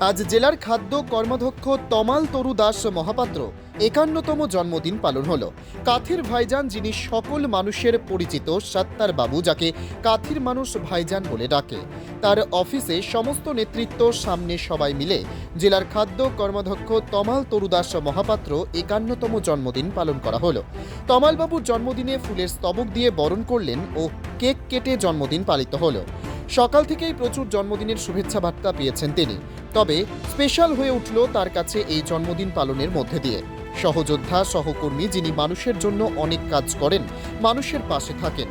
আজ জেলার খাদ্য কর্মাধ্যক্ষ তমাল তরু দাস মহাপাত্র একান্নতম জন্মদিন পালন হলো। কাথির ভাইজান যিনি সকল মানুষের পরিচিত, সাত্তার বাবু যাকে কাথির মানুষ ভাইজান বলে ডাকে। তার অফিসে সমস্ত নেতৃত্ব সামনে সবাই মিলে জেলার খাদ্য কর্মাধ্যক্ষ তমাল তরু দাস মহাপাত্র একান্নতম জন্মদিন পালন করা হলো। তমালবাবুর জন্মদিনে ফুলের স্তবক দিয়ে বরণ করলেন ও কেক কেটে জন্মদিন পালিত হলো। সকাল থেকেই প্রচুর জন্মদিনের শুভেচ্ছা বার্তা পেয়েছেন তিনি। তবে স্পেশাল হয়ে উঠল তার কাছে এই জন্মদিন পালনের মধ্যে দিয়ে। সহযোদ্ধা, সহকর্মী যিনি মানুষের জন্য অনেক কাজ করেন, মানুষের পাশে থাকেন।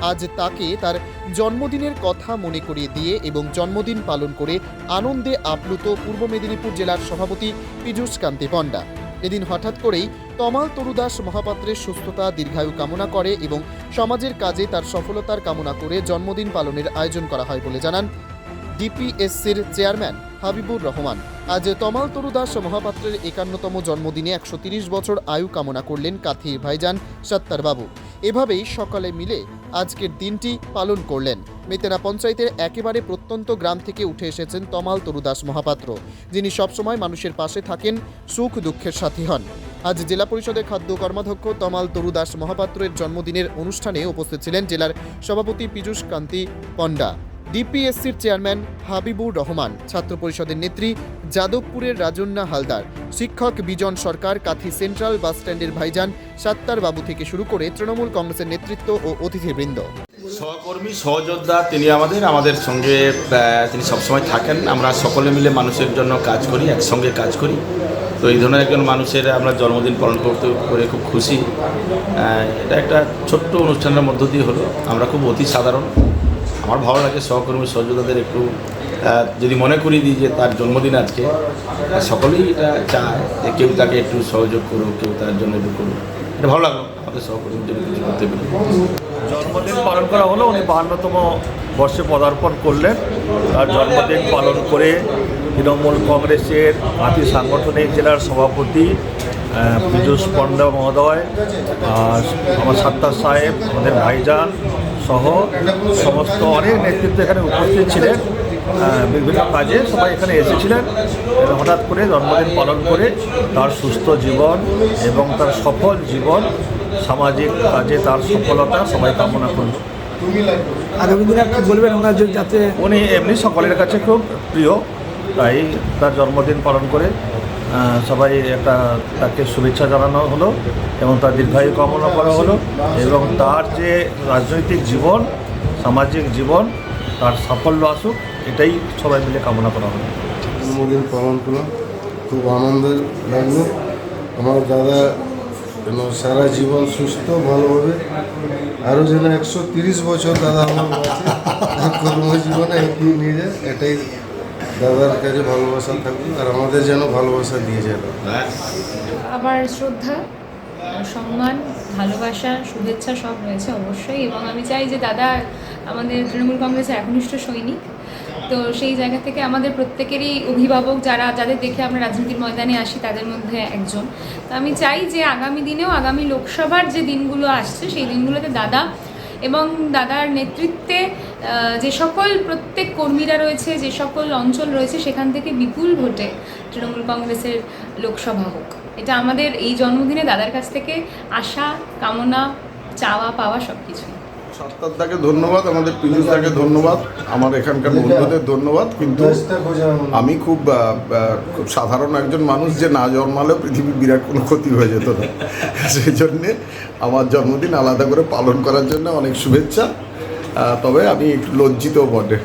আজ তাকে তার জন্মদিনের কথা মনে করিয়ে দিয়ে এবং জন্মদিন পালন করে আনন্দে আপ্লুত পূর্ব মেদিনীপুর জেলার সভাপতি পীযূষ কান্তি পণ্ডা। এদিন হঠাৎ করেই তমাল তরুদাস মহাপাত্রের সুস্থতা, দীর্ঘায়ু কামনা করে এবং সমাজের কাজে তার সফলতার কামনা করে জন্মদিন পালনের আয়োজন করা হয় বলে জানান ডিপিএসসির চেয়ারম্যান হাবিবুর রহমান। আজ তমাল তরুদাস মহাপাত্রের একান্নতম জন্মদিনে একশো বছর আয়ু কামনা করলেন কাথির ভাইজান সত্তার বাবু এভাবেই সকালে মিলে আজকের দিনটি পালন করলেন। মেতেরা পঞ্চায়েতের একেবারে প্রত্যন্ত গ্রাম থেকে উঠে এসেছেন তমাল তরুদাস মহাপাত্র, যিনি সবসময় মানুষের পাশে থাকেন, সুখ দুঃখের সাথী হন। আজ জেলা পরিষদের খাদ্য কর্মাধ্যক্ষ তমাল তরুদাস মহাপাত্রের জন্মদিনের অনুষ্ঠানে উপস্থিত ছিলেন জেলার সভাপতি পীযূষ কান্তি পণ্ডা। ডিপিএসসির চেয়ারম্যান হাবিবুর রহমান, ছাত্র পরিষদের নেত্রী যাদবপুরের রাজন্না হালদার, শিক্ষক বিজন সরকার, কাথি সেন্ট্রাল বাস স্ট্যান্ডের ভাইজান সাত্তার বাবু থেকে শুরু করে তৃণমূল কংগ্রেসের নেতৃত্ব ও অতিথিবৃন্দ। সহকর্মী, সহযোদ্ধা তিনি আমাদের আমাদের সঙ্গে তিনি সবসময় থাকেন। আমরা সকলে মিলে মানুষের জন্য কাজ করি, একসঙ্গে কাজ করি। তো এই ধরনের একজন মানুষের আমরা জন্মদিন পালন করতে, করে খুব খুশি। এটা একটা ছোট্ট অনুষ্ঠানের মধ্য দিয়ে হলো। আমরা খুব অতি সাধারণ। আমার ভালো লাগে, সহকর্মী সহযোদ্ধাদের একটু যদি মনে করি দিই যে তার জন্মদিন আজকে সকলেই এটা চায় যে কেউ তাকে একটু সহযোগ করুক, কেউ তার জন্য একটু করুক। এটা ভালো লাগল, আমাদের সহকর্মীর জন্য কিছু করতে পেরে। জন্মদিন পালন করা হলো, উনি বাহান্নতম বর্ষে পদার্পণ করলেন। তার জন্মদিন পালন করে তৃণমূল কংগ্রেসের আতি সাংগঠনিক জেলার সভাপতি পীযূষ পণ্ডা মহোদয় আমার সাত্তার সাহেব, আমাদের ভাইজান সহ সমস্ত অনেক নেতৃত্ব এখানে উপস্থিত ছিলেন বিভিন্ন কাজে সবাই এখানে এসেছিলেন। হঠাৎ করে জন্মদিন পালন করে তার সুস্থ জীবন এবং তার সফল জীবন সামাজিক কাজে তার সফলতা সবাই কামনা করল। আগামী দিনে আপনি বলবেন ওনার যাতে উনি এমনি সকলের কাছে খুব প্রিয় তাই তার জন্মদিন পালন করে সবাই একটা তাকে শুভেচ্ছা জানানো হলো এবং তার দীর্ঘায়ু কামনা করা হলো এবং তার যে রাজনৈতিক জীবন, সামাজিক জীবন, তার সাফল্য আসুক, এটাই সবাই মিলে কামনা করা হলো। জন্মদিন পালন করলাম। খুব আনন্দ লাগল। আমার দাদা সারা জীবন সুস্থ, ভালোভাবে, আরও যেন একশো তিরিশ বছর দাদা আমার কর্মজীবনে নিয়ে যায়, এটাই দাদার কাছে ভালোবাসা থাকুক আর আমাদের যেন ভালোবাসা দিয়ে দাদা। আমার শ্রদ্ধা, সম্মান, ভালোবাসা, শুভেচ্ছা সব রয়েছে অবশ্যই এবং আমি চাই যে দাদা আমাদের তৃণমূল কংগ্রেসের একনিষ্ঠ সৈনিক তো সেই জায়গা থেকে আমাদের প্রত্যেকেরই অভিভাবক যারা, যাদের দেখে আমরা রাজনীতির ময়দানে আসি, তাদের মধ্যে একজন তো আমি চাই যে আগামী দিনেও আগামী লোকসভার যে দিনগুলো আসছে, সেই দিনগুলোতে দাদা এবং দাদার নেতৃত্বে যে সকল প্রত্যেক কর্মীরা রয়েছে যে সকল অঞ্চল রয়েছে সেখান থেকে বিপুল ভোটে তৃণমূল কংগ্রেসের লোকসভা হোক। এটা আমাদের এই জন্মদিনে দাদার কাছ থেকে আশা কামনা চাওয়া পাওয়া সব কিছু সত্তারদাকে ধন্যবাদ আমাদের পীযুষদাকে ধন্যবাদ আমার এখানকার বন্ধুদের ধন্যবাদ কিন্তু আমি খুব খুব সাধারণ একজন মানুষ যে না জন্মালেও পৃথিবীর বিরাট কোনো ক্ষতি হয়ে যেত না। সেই জন্যে আমার জন্মদিন আলাদা করে পালন করার জন্য অনেক শুভেচ্ছা। তবে আমি একটু লজ্জিত বটে।